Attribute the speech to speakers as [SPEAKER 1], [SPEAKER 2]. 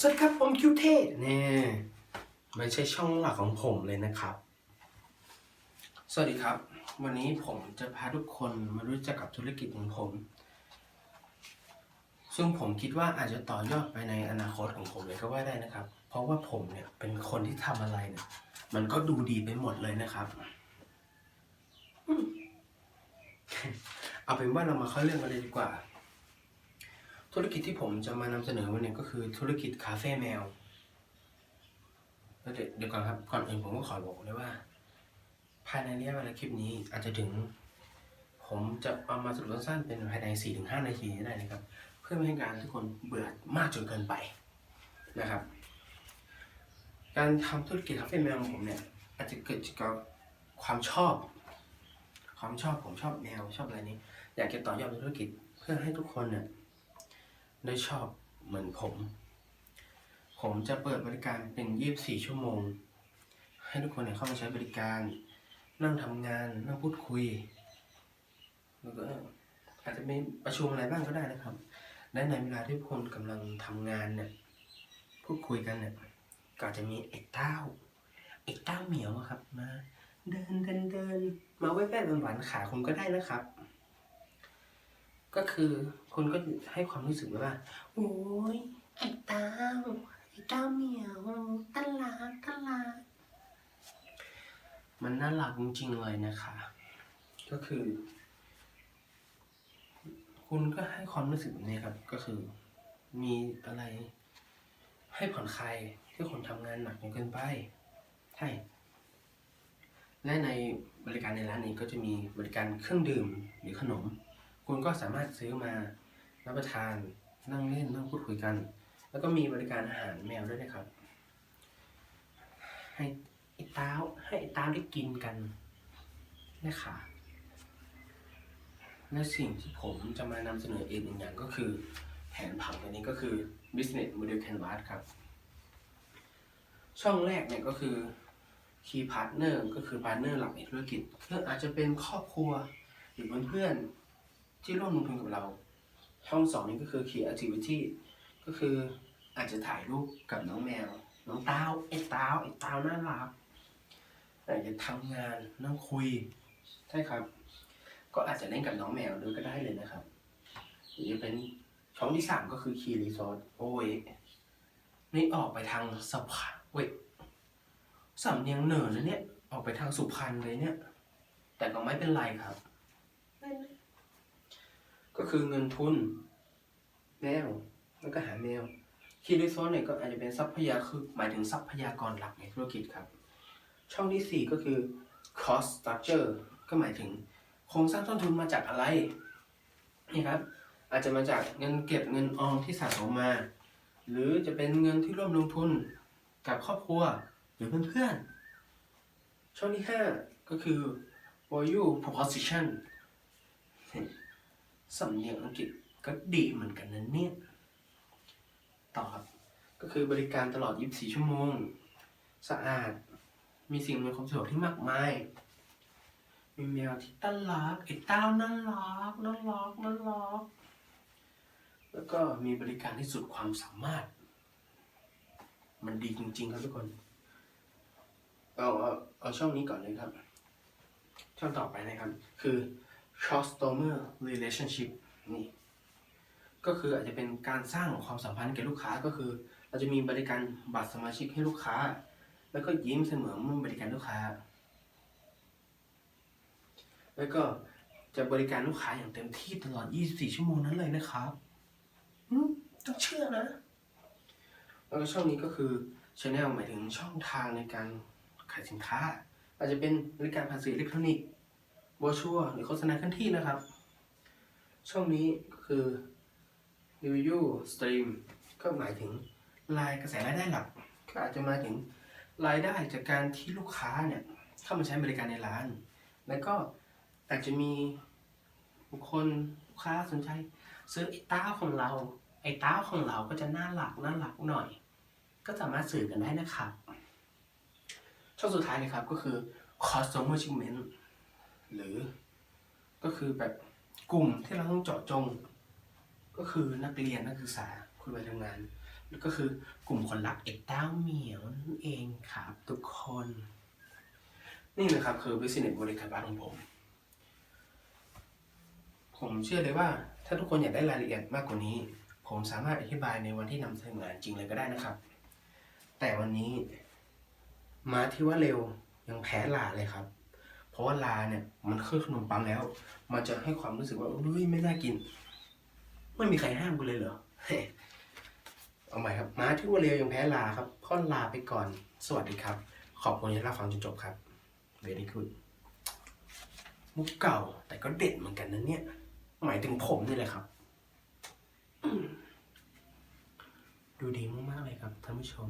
[SPEAKER 1] สวัสดีครับผมคิวเทนี่ไม่ใช่ช่องหลักของผมเลยนะครับ สวัสดีครับ วันนี้ผมจะพาทุกคนมารู้จักกับธุรกิจของผม ซึ่งผมคิดว่าอาจจะต่อยอดไปในอนาคตของผมเลยก็ว่าได้นะครับ เพราะว่าผมเนี่ยเป็นคนที่ทำอะไรเนี่ยมันก็ดูดีไปหมดเลยนะครับอืมเอาเป็นว่าเรามาเข้าเรื่องกันเลยดีกว่า ธุรกิจที่ผมจะมานำเสนอวันนี้ก็คือธุรกิจคาเฟ่แมวแล้วเดี๋ยวก่อนครับก่อนอื่นผมก็ขอบอกเลยว่า ภายในระยะเวลาคลิปนี้อาจจะถึง ผมจะเอามาสรุปสั้นๆเป็นภายใน 4-5 นาทีได้นะครับ เพื่อไม่ให้การทุกคนเบื่อมากจนเกินไปนะครับ การทำธุรกิจคาเฟ่แมวของผมเนี่ยอาจจะเกิดจากความชอบ ความชอบผมชอบแนวชอบอะไรนี้ อยากจะต่อยอดธุรกิจเพื่อให้ทุกคนเนี่ย ได้ชอบเหมือนผม ผมจะเปิดบริการเป็น 24 ชั่วโมง ให้ทุกคนเข้ามาใช้บริการ นั่งทำงาน นั่งพูดคุย แล้วก็อาจจะมีประชุมอะไรบ้างก็ได้นะครับ และในเวลาที่คนกำลังทำงานเนี่ย พูดคุยกันเนี่ย ก็จะมีเอกเต้าเอกเต้าเหมียวครับมาเดินเดินเดินมาแวะๆหวานๆขาคุณก็ได้นะครับ ก็คือคุณก็ให้ความรู้สึกว่า โอ้ยไอ้เต้าไอ้เต้าเหมียวตั้นรักตั้นรักมันน่ารักจริงๆเลยนะคะ ก็คือ คุณก็ให้ความรู้สึกนี้ครับ ก็คือ มีอะไร ให้ผ่อนคลายที่คนทำงานหนักจนเกินไปใช่และในบริการในร้านนี้ก็จะมีบริการเครื่องดื่มหรือขนม คุณก็สามารถซื้อมารับประทานนั่งเล่นนั่งพูดคุยกัน แล้วก็มีบริการอาหารแมวด้วยนะครับ ให้ไอ้ต้าวให้ไอ้ต้าวได้กินกันนะคะและสิ่งที่ผมจะมานำเสนออีกหนึ่งอย่างก็คือ แผนผังตัวนี้ก็คือ business model canvas ครับ ช่องแรกเนี่ยก็คือ key partner ก็คือ partner หลักในธุรกิจเพื่ออาจจะเป็นครอบครัวหรือเพื่อนๆ ที่ร่วมลงทุนกับเรา ช่องสองนี้ก็คือ key activity ก็คืออาจจะถ่ายรูปกับน้องแมว น้องเต้าไอ้เต้าไอ้เต้าน่ารักอาจจะทำงานนั่งคุยใช่ครับ ก็อาจจะเล่นกับน้องแมวด้วยก็ได้เลยนะครับหรือจะเป็นช่องที่สามก็คือ key resort โอ้ยนี่ออกไปทางสะพานเว้ยสำเนียงเหนือนะเนี่ย ออกไปทางสุพรรณเลยเนี่ย แต่ก็ไม่เป็นไรครับ ก็คือเงินทุนแมวแล้วก็หาแมวคีรีโซนเนี่ยก็อาจจะเป็นทรัพยาคือหมายถึงทรัพยากรหลักในธุรกิจครับ ช่องที่ 4 ก็คือ cost structure ก็หมายถึงโครงสร้างต้นทุนมาจากอะไรนี่ครับ อาจจะมาจากเงินเก็บเงินออมที่สะสมมา หรือจะเป็นเงินที่ร่วมลงทุนกับครอบครัวหรือเพื่อนๆช่องที่ 5 ก็คือ value proposition สำเนียงอังกฤษก็ดีเหมือนกันนะเนี่ยต่อครับ ก็คือบริการตลอด 24 ชั่วโมง สะอาด มีสิ่งอำนวยความสะดวกที่มากมาย มีแมวที่ต้านรักไอ้เต้าน่ารักน่ารักน่ารักแล้วก็มีบริการที่สุดความสามารถ มันดีจริง ๆ ครับทุกคน เอาเอาเอาช่องนี้ก่อนเลยครับ ช่องต่อไปนะครับ คือ customer relationship นี่ก็คืออาจจะเป็นการสร้างความสัมพันธ์แก่ลูกค้าก็คือ เราจะมีบริการบัตรสมาชิกให้ลูกค้า แล้วก็ยิ้มเสมอเมื่อบริการลูกค้า แล้วก็จะบริการลูกค้าอย่างเต็มที่ตลอด 24 ชั่วโมงนั้นเลยนะครับต้องเชื่อนะ แล้วก็ช่องนี้ก็คือช anel หมายถึงช่องทางในการขายสินค้า อาจจะเป็นบริการผ่านสื่ออิเล็กทรอนิกส์ วอชัวหรือโฆษณาเคลื่อนที่นะครับ ช่องนี้ก็คือ Review Stream ก็หมายถึงรายกระแสรายได้หลัก ก็อาจจะมาถึงรายได้จากการที่ลูกค้าเนี่ยเข้ามาใช้บริการในร้าน แล้วก็อาจจะมีบุคคลลูกค้าสนใจ ซื้อไอ้ต้าของเรา ไอ้ต้าของเราก็จะน่ารักน่ารักหน่อย ก็สามารถสื่อกันได้นะครับ ช่องสุดท้ายนะครับก็คือ customer segment หรือก็คือแบบกลุ่มที่เราต้องเจาะจง ก็คือนักเรียนนักศึกษาคุณไปทำงานแล้วก็คือกลุ่มคนรักเอ็ดเต้าเหมียวนั่นเองครับทุกคน นี่นะครับคือ business บริการบ้านของผม ผมเชื่อเลยว่าถ้าทุกคนอยากได้รายละเอียดมากกว่านี้ ผมสามารถอธิบายในวันที่นำเสนองานจริงเลยก็ได้นะครับ แต่วันนี้ มาที่ว่าเร็วยังแพ้หลาเลยครับ ราะว่าลาเนี่ย มันคือขนมปังแล้ว มันจะให้ความรู้สึกว่าอุ้ยไม่น่ากิน ไม่มีใครห้ามกูเลยเหรอเอาใหม่ครับมาที่ว่าเร็วยังแพ้ลาครับข้อลาไปก่อน สวัสดีครับ ขอบคุณที่รับฟังจนจบครับ very good มุกเก่า แต่ก็เด็ดเหมือนกันนะเนี่ย หมายถึงผมนี่แหละครับ ดูดีมากๆเลยครับท่านผู้ชม